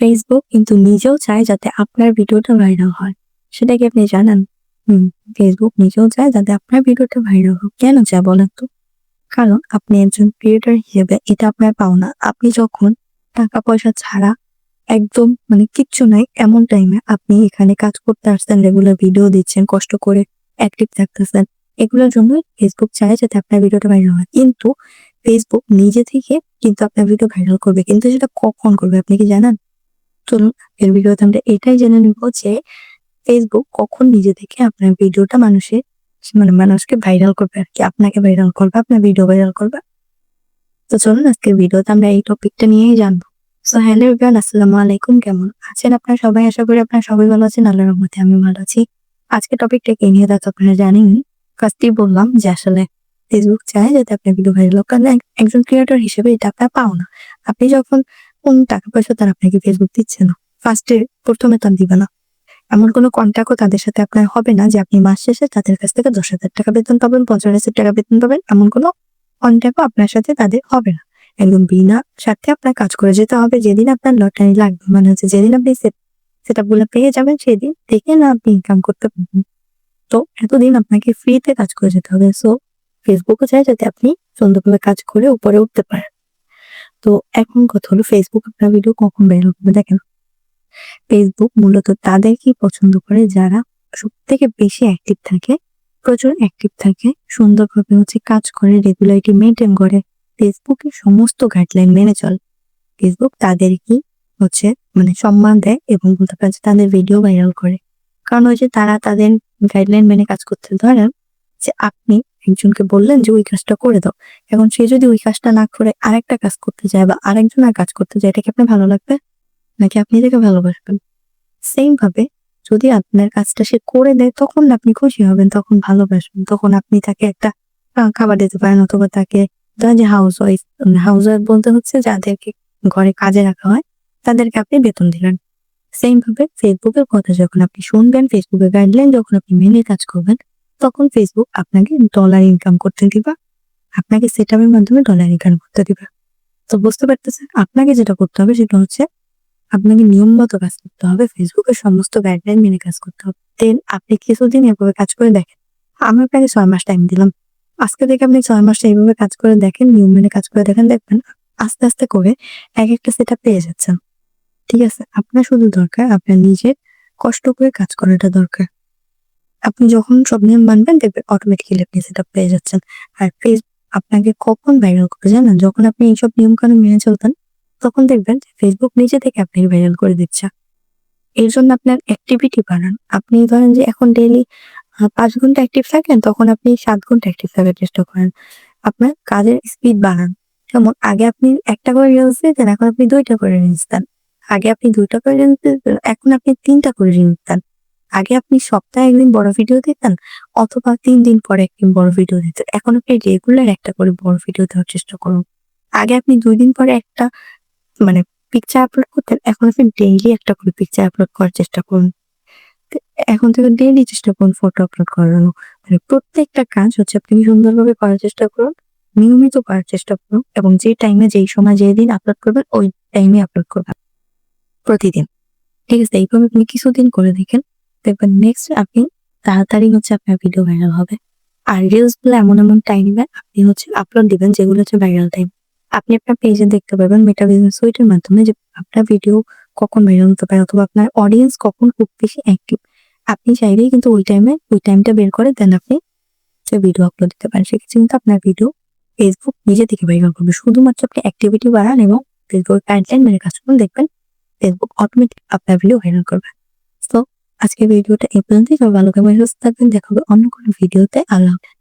Facebook কিন্তু নিজেও চায় যাতে আপনার ভিডিওটা ভাইরাল হয়। সেটা কি আপনি জানেন? হুম ফেসবুক নিজেও চায় যাতে আপনার ভিডিওটা ভাইরাল হোক। কেন চায় বলেন তো? কারণ আপনি একজন ক্রিয়েটর হিসেবে এটা আপনার পাওনা। আপনি যখন টাকা পয়সা ছাড়া একদম মানে কিচ্ছু নাই, এমন টাইমে আপনি এখানে কাজ করতে আসছেন রেগুলার ভিডিও দিচ্ছেন, কষ্ট করে অ্যাক্টিভ থাকতেছেন, এগুলোর জন্য ফেসবুক চায় যাতে আপনার ভিডিওটা ভাইরাল হয়। কিন্তু ফেসবুক নিজে থেকে কিন্তু আপনার ভিডিও ভাইরাল করবে। কিন্তু সেটা কখন করবে আপনি কি জানেন? চলুন এর ভিডিওতে আমরা এটাই জেনে নিব যে ফেসবুক কখন নিজে থেকে আপনার ভিডিওটা মানুষের মানে মানুষকে ভাইরাল করবে আর কি। আপনাকে ভাইরাল করবে, আপনার ভিডিও ভাইরাল করবে। তো চলুন আজকের ভিডিওতে আমরা এই টপিকটা নিয়েই জানব। সো হ্যালো এভরিওয়ান আসসালামু আলাইকুম। কেমন আছেন আপনারা সবাই? আশা করি আপনারা সবাই ভালো আছেন। আল্লাহর রহমতে আমি ভালো আছি। আজকে টপিকটা কে নিয়ে তা তো আপনারা জানেনই। ফার্স্টেই বললাম যে আসলে ফেসবুক চায় যাতে আপনার ভিডিও ভাইরাল কারণ একজন ক্রিয়েটর হিসেবে এটা আপনার পাও না আপনি যখন কোন টাকা পয়সা তারা আপনাকে ফেসবুক দিচ্ছে না। ফার্স্টে প্রথমে তার দিবে না। এমন কোনো কন্ট্যাক্টও তাদের সাথে আপনার হবে না যে আপনি মাস শেষে তাদের কাছ থেকে দশ হাজার টাকা বেতন পাবেন, পঞ্চাশ হাজার টাকা বেতন পাবেন, এমন কোনো কন্ট্যাক্টও আপনার সাথে তাদের হবে না। একদম বিনা স্বার্থে আপনার কাজ করে যেতে হবে। যেদিন আপনার লটারি লাগবে মানে হচ্ছে যেদিন আপনি সেটা গুলো পেয়ে যাবেন, সেদিন থেকে না আপনি ইনকাম করতে পারবেন। তো এতদিন আপনাকে ফ্রিতে কাজ করে যেতে হবে। সো ফেসবুকও চায় যাতে আপনি সুন্দরভাবে কাজ করে উপরে উঠতে পারেন। তো এখন কথা হলো ফেসবুক আপনার ভিডিও কখন বের হবে দেখেন। ফেসবুক মূলত তাদেরকেই পছন্দ করে যারা সব থেকে বেশি অ্যাক্টিভ থাকে, প্রচুর অ্যাক্টিভ থাকে, সুন্দরভাবে হচ্ছে কাজ করে রেগুলারিটি মেনটেন করে। ফেসবুকের সমস্ত গাইডলাইন মেনে চলে। ফেসবুক তাদেরকেই হচ্ছে মানে সম্মান দেয় এবং বলতে পারে যে তাদের ভিডিও ভাইরাল করে। কারণ ওই যে তারা তাদের গাইডলাইন মেনে কাজ করতে ধরেন যে আপনি একজনকে বললেন যে, ওই কাজটা করে দাও। এখন সে যদি ওই কাজটা না করে আরেকটা কাজ করতে যায় বা আরেকজন আর কাজ করতে যায়, এটা কি আপনার ভালো লাগবে? নাকি আপনি এটাকে ভালোবাসবেন? সেম ভাবে যদি আপনার কাজটা সে করে দেয়, তখন আপনি খুশি হবেন, তখন ভালোবাসবেন, তখন আপনি তাকে একটা খাবার দিতে পারেন অথবা তাকে যে হাউস ওয়াইফ হাউস ওয়াইফ বলতে হচ্ছে যাদেরকে ঘরে কাজে রাখা হয়, তাদেরকে আপনি বেতন দিলেন। সেম ভাবে ফেসবুকের কথা যখন আপনি শুনবেন ফেসবুকের গাইডলাইন যখন আপনি মেনে কাজ করবেন তখন ফেসবুক আপনাকে ডলার ইনকাম করতে দিবা, আপনাকে সেট আপের মাধ্যমে ডলার ইনকাম করতে দিবে। তো বুঝতে পারতেছেন? আপনাকে যেটা করতে হবে সেটা হচ্ছে আপনাকে নিয়ম মতো কাজ করতে হবে ফেসবুকের সমস্ত গাইডলাইন মেনে কাজ করতে হবে। দেন আপনি কিছুদিন এভাবে কাজ করে দেখেন। আমি আপনাকে ছয় মাস টাইম দিলাম। আজকে থেকে আপনি ছয় মাস এইভাবে কাজ করে দেখেন, নিয়ম মেনে কাজ করে দেখেন, দেখবেন আস্তে আস্তে করে এক একটা সেটা পেয়ে যাচ্ছেন। ঠিক আছে? আপনার শুধু দরকার আপনার নিজের কষ্ট করে কাজ করাটা দরকার। আপনি যখন সব নিয়ম মানবেন, দেখবেন অটোমেটিক্যালি আপনি সেটা পেয়ে যাচ্ছেন। আর ফেসবুক আপনাকে কখন ভাইরাল করে জানেন? যখন আপনি এইসব নিয়ম কানুন মেনে চলতেন, তখন দেখবেন ফেসবুক নিজে থেকে আপনাকে ভাইরাল করে দিচ্ছে। এর জন্য আপনার অ্যাক্টিভিটি বাড়ান। আপনি ধরেন যে এখন ডেইলি পাঁচ ঘণ্টা অ্যাক্টিভ থাকেন, তখন আপনি সাত ঘণ্টা অ্যাক্টিভ থাকার চেষ্টা করেন। আপনার কাজের স্পিড বাড়ান। যেমন আগে আপনি একটা করে রিলস দিতেন, এখন আপনি দুইটা করে রিলস দেন। আগে আপনি দুইটা করে রিলস দিতেন, এখন আপনি তিনটা করে রিলস দেন। আগে আপনি সপ্তাহে একদিন বড় ভিডিও দিতেন অথবা তিন দিন পরে একদিন বড় ভিডিও দিতেন এখন আপনি রেগুলার একটা করে বড় ভিডিও দেওয়ার চেষ্টা করুন। আগে আপনি দুই দিন পরে একটা মানে পিকচার আপলোড করতেন, এখন আপনি ডেইলি একটা করে পিকচার আপলোড করার চেষ্টা করুন। এখন থেকে ডেইলি চেষ্টা করুন ফটো আপলোড করানো মানে প্রত্যেকটা কাজ হচ্ছে আপনি সুন্দরভাবে করার চেষ্টা করুন, নিয়মিত করার চেষ্টা করুন এবং যে টাইমে যেই সময়, যেই দিন আপলোড করবেন, ওই টাইমে আপলোড করবেন প্রতিদিন। ঠিক আছে, এইভাবে আপনি কিছুদিন করে দেখেন দেখবেন নেক্সট আপনি তাড়াতাড়ি হচ্ছে আপনার ভিডিও ভাইরাল হবে। আর রিলসগুলো এমন এমন টাইমে আপনি হচ্ছে আপলোড দিবেন, যেগুলো হচ্ছে ভাইরাল টাইম আপনি আপনার পেজে দেখতে পাবেন মেটা বিজনেস সুইটের মাধ্যমে যে আপনার ভিডিও কখন ভাইরাল হতে পারে অথবা আপনার অডিয়েন্স কখন খুব বেশি অ্যাক্টিভ আপনি চাইলেই কিন্তু ওই টাইমে ওই টাইমটা বের করে দেন আপনি যে ভিডিও আপলোড দিতে পারেন, সেক্ষেত্রে কিন্তু আপনার ভিডিও ফেসবুক নিজে থেকে ভাইরাল করবে। শুধুমাত্র আপনি অ্যাক্টিভিটি বাড়ান এবং ফেসবুক মেনে কাজ করুন দেখবেন ফেসবুক অটোমেটিক আপনার ভিডিও ভাইরাল করবে। তো আজকে ভিডিওটা এই পর্যন্তই। সবাই ভালো থাকবেন, সুস্থ থাকবেন। দেখা হবে অন্য কোনো ভিডিওতে। হাফেজ।